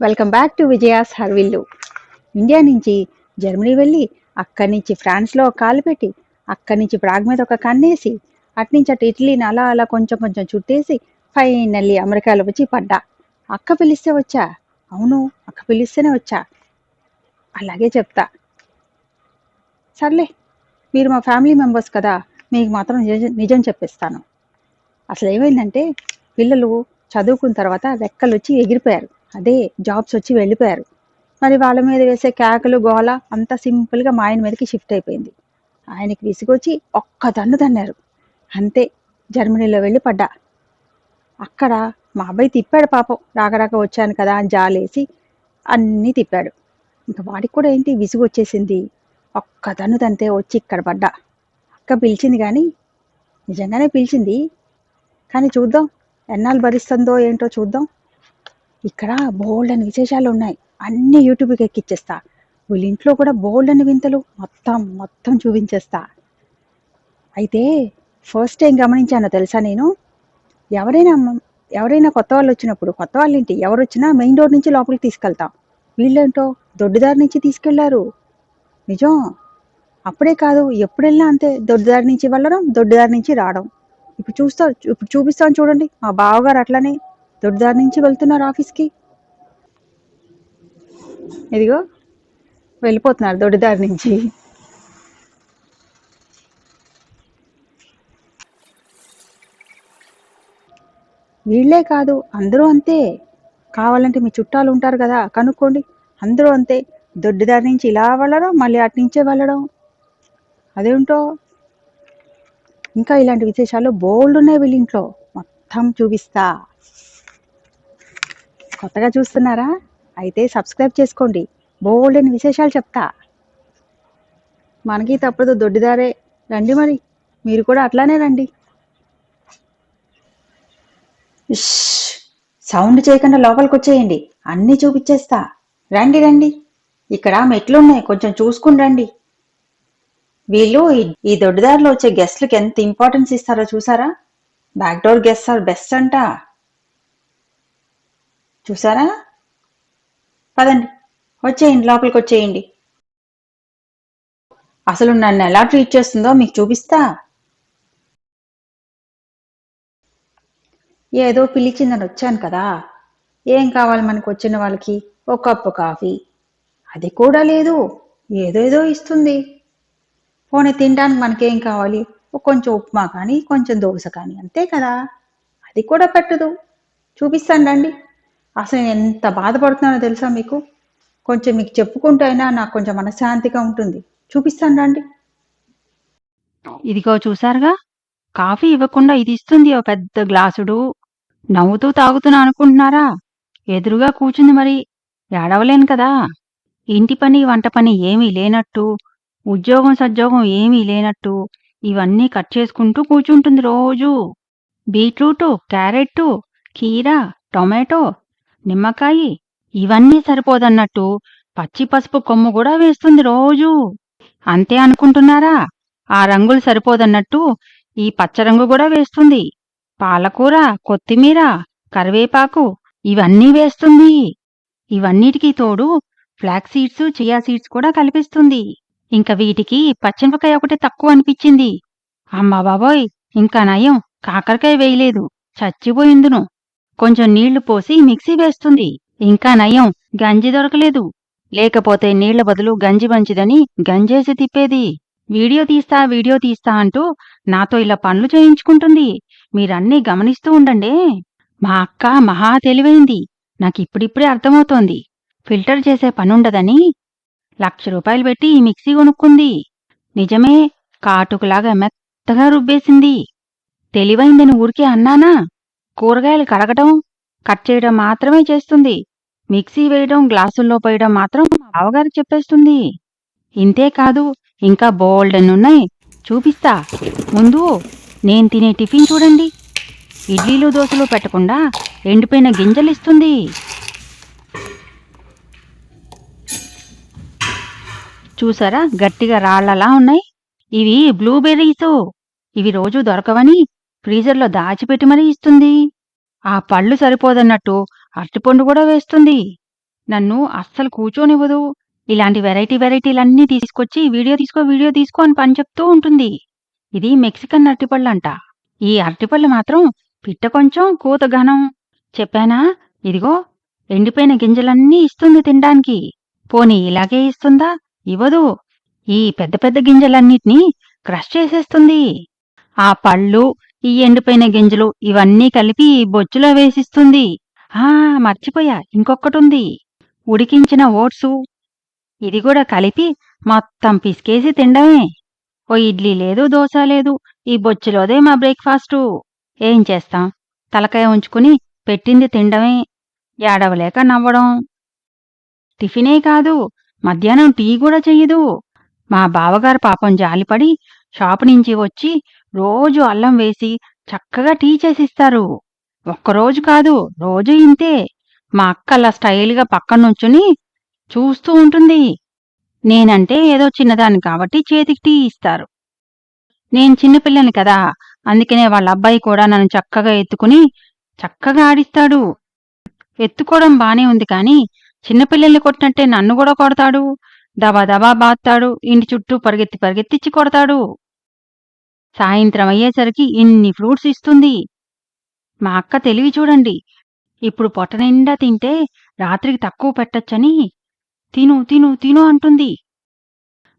Welcome back to Vijaya's హర్విల్లు India నుంచి Germany వెళ్ళి అక్కడి నుంచి ఫ్రాన్స్లో ఒక కాలు పెట్టి అక్కడి నుంచి ప్రాగ్ మీద ఒక కన్నేసి అట్నుంచి అటు ఇటలీని అలా అలా కొంచెం కొంచెం చుట్టేసి ఫైనల్లీ అమెరికాలో వచ్చి పడ్డా. అక్క పిలిస్తే వచ్చా? అవును అక్క పిలిస్తేనే వచ్చా? అలాగే చెప్తా. సర్లే మీరు మా ఫ్యామిలీ మెంబర్స్ కదా మీకు మాత్రం నిజం నిజం చెప్పిస్తాను. అసలు ఏమైందంటే పిల్లలు చదువుకున్న తర్వాత రెక్కలు వచ్చి ఎగిరిపోయారు. అదే జాబ్స్ వచ్చి వెళ్ళిపోయారు. మరి వాళ్ళ మీద వేసే కేకలు గోల అంతా సింపుల్గా మా ఆయన మీదకి షిఫ్ట్ అయిపోయింది. ఆయనకి విసిగొచ్చి ఒక్క దన్ను తన్నారు. అంతే జర్మనీలో వెళ్ళి పడ్డా. అక్కడ మా అబ్బాయి తిప్పాడు పాపం. రాకరాక వచ్చాను కదా అని జాలేసి అన్నీ తిప్పాడు. ఇంకా వాడికి కూడా ఏంటి విసుగు వచ్చేసింది ఒక్క దన్ను తంతే వచ్చి ఇక్కడ పడ్డా. అక్క పిలిచింది కానీ నిజంగానే పిలిచింది. కానీ చూద్దాం ఎన్నాళ్ళు భరిస్తుందో ఏంటో చూద్దాం. ఇక్కడ బోల్డ్ అని విశేషాలు ఉన్నాయి. అన్ని యూట్యూబ్కి ఎక్కిచ్చేస్తా. వీళ్ళ ఇంట్లో కూడా బోల్డ్ అని వింతలు మొత్తం మొత్తం చూపించేస్తా. అయితే ఫస్ట్ టైం గమనించానో తెలుసా నేను? ఎవరైనా ఎవరైనా కొత్త వాళ్ళు వచ్చినప్పుడు కొత్త వాళ్ళు ఇంటి ఎవరు వచ్చినా మెయిన్ డోర్ నుంచి లోపలికి తీసుకెళ్తాం. వీళ్ళేంటో దొడ్డుదారి నుంచి తీసుకెళ్ళారు. నిజం? అప్పుడే కాదు ఎప్పుడెళ్ళినా అంతే. దొడ్డుదారి నుంచి వెళ్ళడం దొడ్డుదారి నుంచి రావడం. ఇప్పుడు చూస్తా ఇప్పుడు చూపిస్తాను చూడండి. మా బావగారు అట్లనే దొడ్డుదారి నుంచి వెళ్తున్నారు ఆఫీస్కి? ఇదిగో వెళ్ళిపోతున్నారు దొడ్డిదారి నుంచి. వీళ్ళే కాదు అందరూ అంతే. కావాలంటే మీ చుట్టాలు ఉంటారు కదా కనుక్కోండి. అందరూ అంతే. దొడ్డిదారి నుంచి ఇలా వెళ్ళడం మళ్ళీ అటు నుంచే వెళ్ళడం. అదేంటో? ఇంకా ఇలాంటి విశేషాలు బోల్డ్ ఉన్నాయి వీళ్ళ ఇంట్లో మొత్తం చూపిస్తా. కొత్తగా చూస్తున్నారా? అయితే సబ్స్క్రైబ్ చేసుకోండి. బోల్డెన్ విశేషాలు చెప్తా. మనకి తప్పదు దొడ్డిదారే. రండి మరి. మీరు కూడా అట్లానే రండి. ఇష్ సౌండ్ చేయకుండా లోపలికి వచ్చేయండి. అన్నీ చూపించేస్తా. రండి రండి. ఇక్కడ మెట్లు ఉన్నాయి కొంచెం చూసుకుని రండి. వీళ్ళు ఈ- దొడ్డిదారిలో వచ్చే గెస్ట్లకి ఎంత ఇంపార్టెన్స్ ఇస్తారో చూసారా? Back door guest are best అంట. చూసారా? పదండి వచ్చేయండి లోపలికి వచ్చేయండి. అసలు నన్ను ఎలా ట్రీట్ చేస్తుందో మీకు చూపిస్తా. ఏదో పిలిచిందని వచ్చాను కదా. ఏం కావాలి మనకు వచ్చిన వాళ్ళకి? ఒక కప్పు కాఫీ. అది కూడా లేదు. ఏదేదో ఇస్తుంది. పోనీ తినడానికి మనకేం కావాలి? ఒక కొంచెం ఉప్మా కానీ కొంచెం దోశ కానీ అంతే కదా. అది కూడా పెట్టదు. చూపిస్తాను రండి. అసలు ఎంత బాధపడుతున్నానో తెలుసా మీకు? కొంచెం మీకు చెప్పుకుంటూ అయినా నాకు కొంచెం మనశ్శాంతిగా ఉంటుంది. చూపిస్తాను రండి. ఇదిగో చూసారుగా కాఫీ ఇవ్వకుండా ఇది ఇస్తుంది ఓ పెద్ద గ్లాసుడు. నవ్వుతూ తాగుతున్నా అనుకుంటున్నారా? ఎదురుగా కూర్చుంది మరి. ఏడవలేను కదా. ఇంటి పని వంట పని ఏమీ లేనట్టు ఉద్యోగం సద్యోగం ఏమీ లేనట్టు ఇవన్నీ కట్ చేసుకుంటూ కూర్చుంటుంది రోజూ. బీట్రూటు క్యారెట్టు కీర టొమాటో నిమ్మకాయి ఇవన్నీ సరిపోదన్నట్టు పచ్చి పసుపు కొమ్ము కూడా వేస్తుంది రోజూ. అంతే అనుకుంటున్నారా? ఆ రంగులు సరిపోదన్నట్టు ఈ పచ్చరంగు కూడా వేస్తుంది. పాలకూర కొత్తిమీర కరివేపాకు ఇవన్నీ వేస్తుంది. ఇవన్నిటికీ తోడు ఫ్లాక్ సీడ్స్ చియా సీడ్స్ కూడా కలిపిస్తుంది. ఇంక వీటికి పచ్చిమిరపకాయ ఒకటి తక్కువ అనిపించింది. అమ్మా బాబోయ్ ఇంకా నయం. కాకరకాయ వేయలేదు. చచ్చిపోయిందును. కొంచెం నీళ్ళు పోసి మిక్సీ వేస్తుంది. ఇంకా నయం గంజి దొరకలేదు. లేకపోతే నీళ్ళ బదులు గంజి మంచిదని గంజేసి తిప్పేది. వీడియో తీస్తా వీడియో తీస్తా అంటూ నాతో ఇలా పనులు చేయించుకుంటుంది. మీరన్నీ గమనిస్తూ ఉండండి. మా అక్క మహా తెలివైంది. నాకిప్పుడిప్పుడే అర్థమవుతోంది. ఫిల్టర్ చేసే పనుండదని. లక్ష రూపాయలు పెట్టి ఈ మిక్సీ కొనుక్కుంది. నిజమే కాటుకులాగా మెత్తగా రుబ్బేసింది. తెలివైందని ఊరికే అన్నానా? కూరగాయలు కడగటం కట్ చేయడం మాత్రమే చేస్తుంది. మిక్సీ వేయడం గ్లాసుల్లో పోయడం మాత్రం బావగారు చెప్పేస్తుంది. ఇంతే కాదు ఇంకా బోల్డెన్నున్నాయి చూపిస్తా. ముందు నేను తినే టిఫిన్ చూడండి. ఇడ్లీలు దోశలు పెట్టకుండా ఎండిపోయిన గింజలు ఇస్తుంది. చూసారా? గట్టిగా రాళ్ళలా ఉన్నాయి. ఇవి బ్లూబెర్రీసు. ఇవి రోజు దొరకవని ఫ్రీజర్లో దాచిపెట్టి మరీ ఇస్తుంది. ఆ పళ్ళు సరిపోదన్నట్టు అరటిపండు కూడా వేస్తుంది. నన్ను అస్సలు కూర్చోనివ్వదు. ఇలాంటి వెరైటీ వెరైటీలన్నీ తీసుకొచ్చి వీడియో తీసుకో వీడియో తీసుకో అని పని చెప్తూ ఉంటుంది. ఇది మెక్సికన్ అరటిపళ్ళంట. ఈ అరటిపళ్ళు మాత్రం పిట్ట కొంచెం కూత ఘనం. చెప్పానా? ఇదిగో ఎండిపోయిన గింజలన్నీ ఇస్తుంది తినడానికి. పోనీ ఇలాగే ఇస్తుందా? ఇవ్వదు. ఈ పెద్ద పెద్ద గింజలన్నిటినీ క్రష్ చేసేస్తుంది. ఆ పళ్ళు ఈ ఎండిపోయిన గింజలు ఇవన్నీ కలిపి బొచ్చులో వేసిస్తుంది. ఆ మర్చిపోయా ఇంకొకటుంది ఉడికించిన ఓట్సు. ఇది కూడా కలిపి మొత్తం పిసికేసి తినడమే ఓ ఇడ్లీ లేదు దోశ లేదు ఈ బొచ్చులోదే మా బ్రేక్ఫాస్టు. ఏం చేస్తాం? తలకాయ ఉంచుకుని పెట్టింది తినడమే ఏడవలేక నవ్వడం. టిఫినే కాదు మధ్యాహ్నం టీ కూడా చెయ్యదు. మా బావగారు పాపం జాలిపడి షాపు నుంచి వచ్చి రోజు అల్లం వేసి చక్కగా టీ చేసిస్తారు. ఒక్కరోజు కాదు రోజు ఇంతే. మా అక్క అలా స్టైల్గా పక్కన నుంచుని చూస్తూ ఉంటుంది. నేనంటే ఏదో చిన్నదాన్ని కాబట్టి చేతికి టీ ఇస్తారు. నేను చిన్నపిల్లని కదా అందుకనే వాళ్ళ అబ్బాయి కూడా నన్ను చక్కగా ఎత్తుకుని చక్కగా ఆడిస్తాడు. ఎత్తుకోవడం బానే ఉంది కానీ చిన్నపిల్లల్ని కొట్టినట్టే నన్ను కూడా కొడతాడు. దబా దబా బాత్తాడు. ఇంటి చుట్టూ పరిగెత్తి పరిగెత్తిచ్చి కొడతాడు. సాయంత్రం అయ్యేసరికి ఇన్ని ఫ్రూట్స్ ఇస్తుంది. మా అక్క తెలివి చూడండి. ఇప్పుడు పొట్ట నిండా తింటే రాత్రికి తక్కువ పెట్టొచ్చని తిను తిను తిను అంటుంది.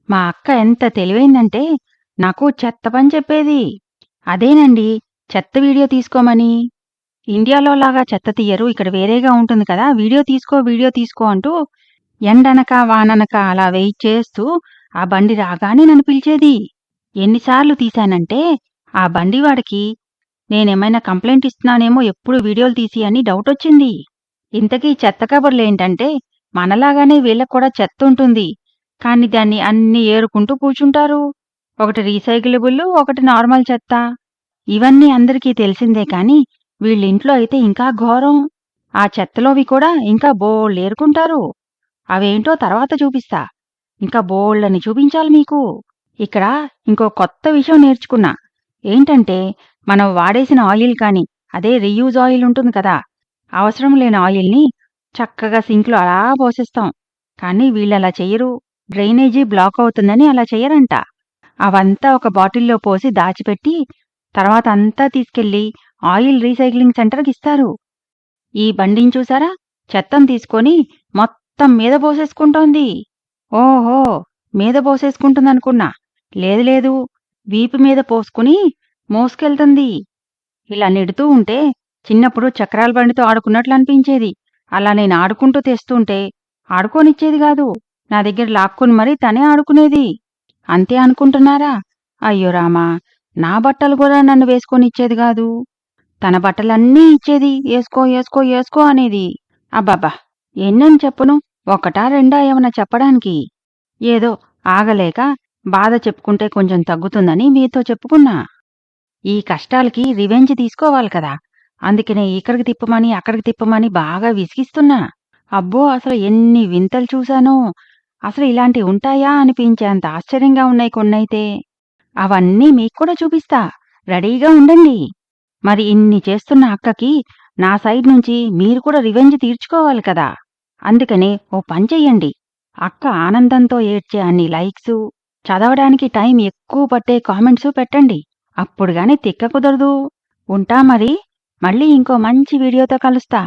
మా అక్క ఎంత తెలివైందంటే నాకు చెత్త పని చెప్పేది. అదేనండి చెత్త వీడియో తీసుకోమని. ఇండియాలో లాగా చెత్త తీయరు ఇక్కడ వేరేగా ఉంటుంది కదా వీడియో తీసుకో వీడియో తీసుకో అంటూ ఎండనక వాననక అలా వెయిట్ చేస్తూ ఆ బండి రాగానే నన్ను పిలిచేది. ఎన్నిసార్లు తీశానంటే ఆ బండివాడికి నేనేమైనా కంప్లైంట్ ఇస్తున్నానేమో ఎప్పుడు వీడియోలు తీసి అని డౌట్ వచ్చింది. ఇంతకీ చెత్త కబుర్లేంటంటే మనలాగానే వీళ్ళకు కూడా చెత్త ఉంటుంది. కాని దాన్ని అన్ని ఏరుకుంటూ కూర్చుంటారు. ఒకటి రీసైకిలబుల్ ఒకటి నార్మల్ చెత్త. ఇవన్నీ అందరికీ తెలిసిందే కాని వీళ్ళింట్లో అయితే ఇంకా ఘోరం. ఆ చెత్తలోవి కూడా ఇంకా బోళ్ళు ఏరుకుంటారు. అవేంటో తర్వాత చూపిస్తా. ఇంకా బోళ్ళని చూపించాలి మీకు. ఇక్కడ ఇంకో కొత్త విషయం నేర్చుకున్నా. ఏంటంటే మనం వాడేసిన ఆయిల్ కాని అదే రీయూజ్ ఆయిల్ ఉంటుంది కదా అవసరం లేని ఆయిల్ని చక్కగా సింక్లో అలా పోసేస్తాం. కానీ వీళ్ళు అలా చెయ్యరు డ్రైనేజీ బ్లాక్ అవుతుందని అలా చెయ్యరంట అవంతా ఒక బాటిల్లో పోసి దాచిపెట్టి తర్వాత అంతా తీసుకెళ్ళి ఆయిల్ రీసైక్లింగ్ సెంటర్కి ఇస్తారు. ఈ బండిని చూసారా? చెత్తను తీసుకొని మొత్తం మీద పోసేసుకుంటోంది. ఓహో! మీద పోసేసుకుంటుందనుకున్నా. లేదు లేదు వీపు మీద పోసుకుని మోసుకెళ్తుంది. ఇలా నెడుతూ ఉంటే చిన్నప్పుడు చక్రాల బండితో ఆడుకున్నట్లు అనిపించేది. అలా నేను ఆడుకుంటూ తెస్తుంటే ఆడుకోనిచ్చేది కాదు. నా దగ్గర లాక్కొని మరీ తనే ఆడుకునేది. అంతే అనుకుంటున్నారా? అయ్యో రామా నా బట్టలు కూడా నన్ను వేసుకొనిచ్చేది కాదు. తన బట్టలన్నీ ఇచ్చేది వేసుకో వేసుకో వేసుకో అనేది. అబ్బాబ్బా ఎన్నని చెప్పును? ఒకటా రెండా ఏమన్నా చెప్పడానికి? ఏదో ఆగలేక బాధ చెప్పుకుంటే కొంచెం తగ్గుతుందని మీతో చెప్పుకున్నా. ఈ కష్టాలకి రివెంజ్ తీసుకోవాలి కదా. అందుకనే ఇక్కడికి తిప్పమని అక్కడికి తిప్పమని బాగా విసిగిస్తున్నా. అబ్బో అసలు ఎన్ని వింతలు చూశానో. అసలు ఇలాంటి ఉంటాయా అనిపించేంత ఆశ్చర్యంగా ఉన్నాయి కొన్నైతే. అవన్నీ మీకు కూడా చూపిస్తా. రెడీగా ఉండండి. మరి ఇన్ని చేస్తున్న అక్కకి నా సైడ్ నుంచి మీరు కూడా రివెంజ్ తీర్చుకోవాలి కదా. అందుకనే ఓ పని చెయ్యండి. అక్క ఆనందంతో ఏడ్చే అన్ని లైక్సు చదవడానికి టైం ఎక్కువ పట్టే కామెంట్సు పెట్టండి. అప్పుడు గాని తిక్క కుదరదు ఉంటా మరి. మళ్ళీ ఇంకో మంచి వీడియోతో కలుస్తా.